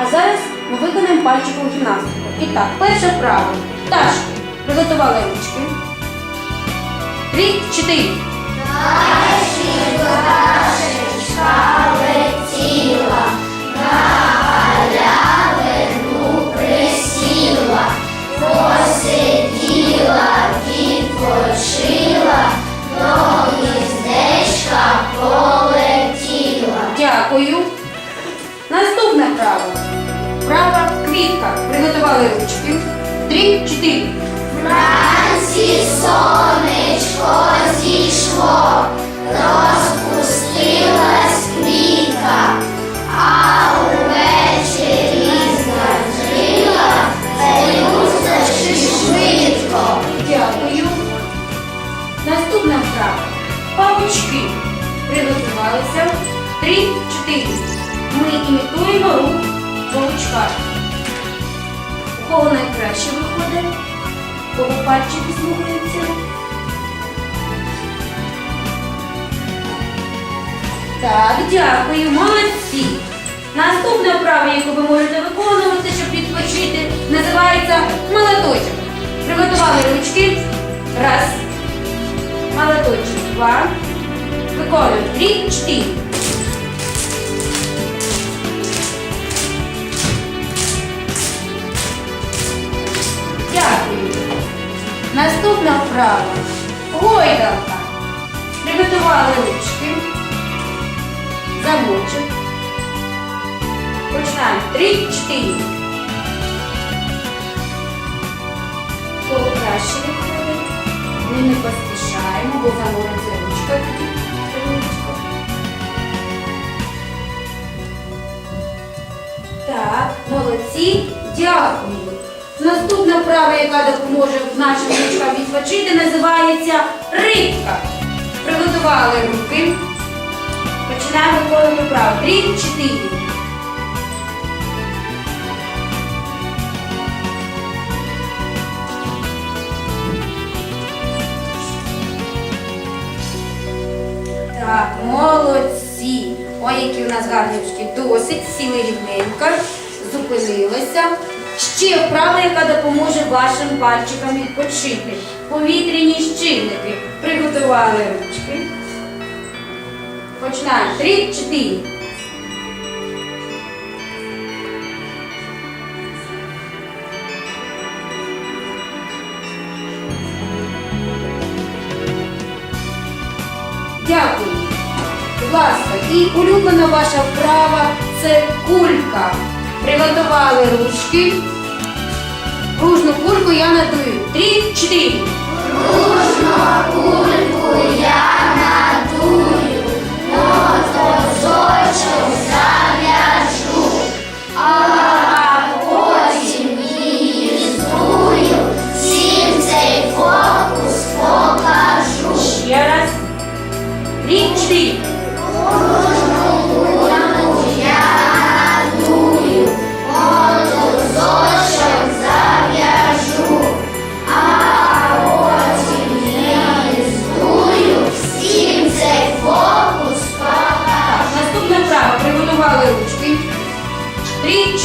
А зараз ми виконаємо пальчикову гімнастику. І так, перше вправо. Пташки. Приготували ручки. Три, чотири. Наступне право. Права квітка. Приготували ручки. Три, чотири. Вранці сонечко зійшло, розпустилась квітка, а увечері зажила, пелюсточки швидко. Дякую. Наступне вправо. Павучки. Приготувалися. Три, чотири. Ми імітуємо рух павучка. У кого найкраще виходить? У кого пальчики слухаються? Так, дякую, молодці. Наступне вправо, яке ви можете виконувати, щоб відпочити, називається молоточок. Приготували ручки. Раз. Молоточок. Два. Виконуємо. Три, чотири. Наступна вправа. Гойдалка. Приготували ручки. Замочок. Починаємо. Три, чотири. Кого краще виходить. Ми не поспішаємо, бо замориться ручка. Ручка. Так, молодці, дякую. Наступна вправа, яка допоможе нашим ручкам відпочити, називається рибка. Приготували руки. Починаємо виконувати вправу. Три, чотири. Так, молодці. Ой, які у нас гарні ручки. Досить, сіли рівненько, зупинилися. Ще вправа, яка допоможе вашим пальчикам відпочити. Повітряні щільники. Приготували ручки. Починаємо. Три, чотири. Дякую. Будь ласка, і улюблена ваша вправа це кулька. Приготували ручки. Ружну кульку я надую. Три, чотири. Кульку я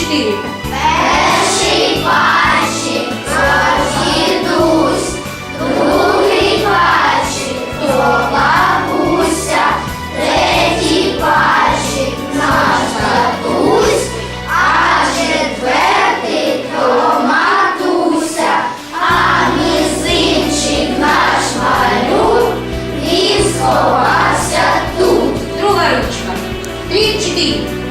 Чотири. Перший то дідусь, другий пальчик то бабуся, третій пальчик наш татусь, а четвертий то матуся, а мізинчик наш малюк, він сховався тут. Друга ручка. Три, чотири.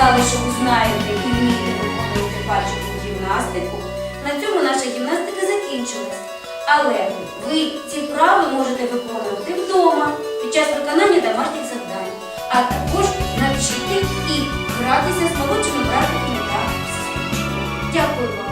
Ви показали, що ви знаєте і вмієте виконувати бачену гімнастику. На цьому наша гімнастика закінчилась. Але ви ці вправи можете виконувати вдома під час виконання домашніх завдань, а також навчити і гратися з молодшими братами та сестричками. Дякую вам.